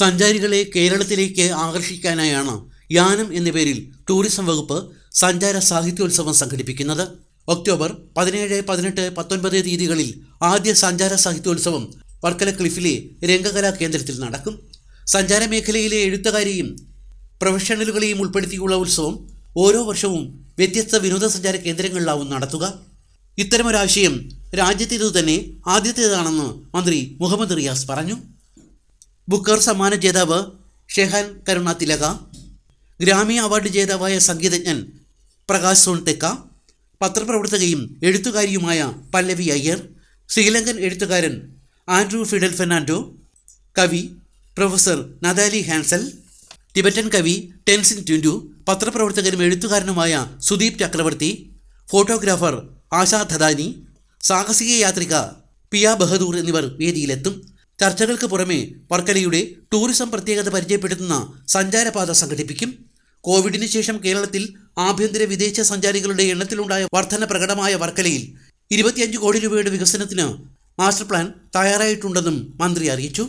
സഞ്ചാരികളെ കേരളത്തിലേക്ക് ആകർഷിക്കാനായാണ് യാനം എന്ന പേരിൽ ടൂറിസം വകുപ്പ് സഞ്ചാര സാഹിത്യോത്സവം സംഘടിപ്പിക്കുന്നത്. ഒക്ടോബർ പതിനേഴ് പതിനെട്ട് പത്തൊൻപത് തീയതികളിൽ ആദ്യ സഞ്ചാര സാഹിത്യോത്സവം വർക്കല ക്ലിഫിലെ രംഗകലാ കേന്ദ്രത്തിൽ നടക്കും. സഞ്ചാര മേഖലയിലെ എഴുത്തുകാരെയും പ്രൊഫഷണലുകളെയും ഉൾപ്പെടുത്തിയുള്ള ഉത്സവം ഓരോ വർഷവും വ്യത്യസ്ത വിനോദസഞ്ചാര കേന്ദ്രങ്ങളിലാവും നടത്തുക. ഇത്തരമൊരാശയം രാജ്യത്തേതു തന്നെ ആദ്യത്തേതാണെന്ന് മന്ത്രി മുഹമ്മദ് റിയാസ് പറഞ്ഞു. ബുക്കർ സമ്മാന ജേതാവ് ഷെഹാൻ കരുണ തിലക ഗ്രാമീയ അവാർഡ് ജേതാവായ സംഗീതജ്ഞൻ പ്രകാശ് സോൺ തെക്ക പത്രപ്രവർത്തകയും എഴുത്തുകാരിയുമായ പല്ലവി അയ്യർ ശ്രീലങ്കൻ എഴുത്തുകാരൻ ആൻഡ്രൂ ഫിഡൽ ഫെർണാൻഡോ കവി പ്രൊഫസർ നദാലി ഹാൻസൽ ടിബറ്റൻ കവി ടെൻസിൻ ട്യുൻഡു പത്രപ്രവർത്തകനും എഴുത്തുകാരനുമായ സുദീപ് ചക്രവർത്തി ഫോട്ടോഗ്രാഫർ ആശാ ധദാനി സാഹസിക യാത്രിക പിയ ബഹദൂർ എന്നിവർ വേദിയിലെത്തും. ചർച്ചകൾക്ക് പുറമെ വർക്കലയുടെ ടൂറിസം പ്രത്യേകത പരിചയപ്പെടുത്തുന്ന സഞ്ചാരപാത സംഘടിപ്പിക്കും. കോവിഡിന് ശേഷം കേരളത്തിൽ ആഭ്യന്തര വിദേശ സഞ്ചാരികളുടെ എണ്ണത്തിലുണ്ടായ വർധന പ്രകടമായ വർക്കലയിൽ ഇരുപത്തിയഞ്ച് കോടി രൂപയുടെ വികസനത്തിന് മാസ്റ്റർ പ്ലാൻ തയ്യാറായിട്ടുണ്ടെന്നും മന്ത്രി അറിയിച്ചു.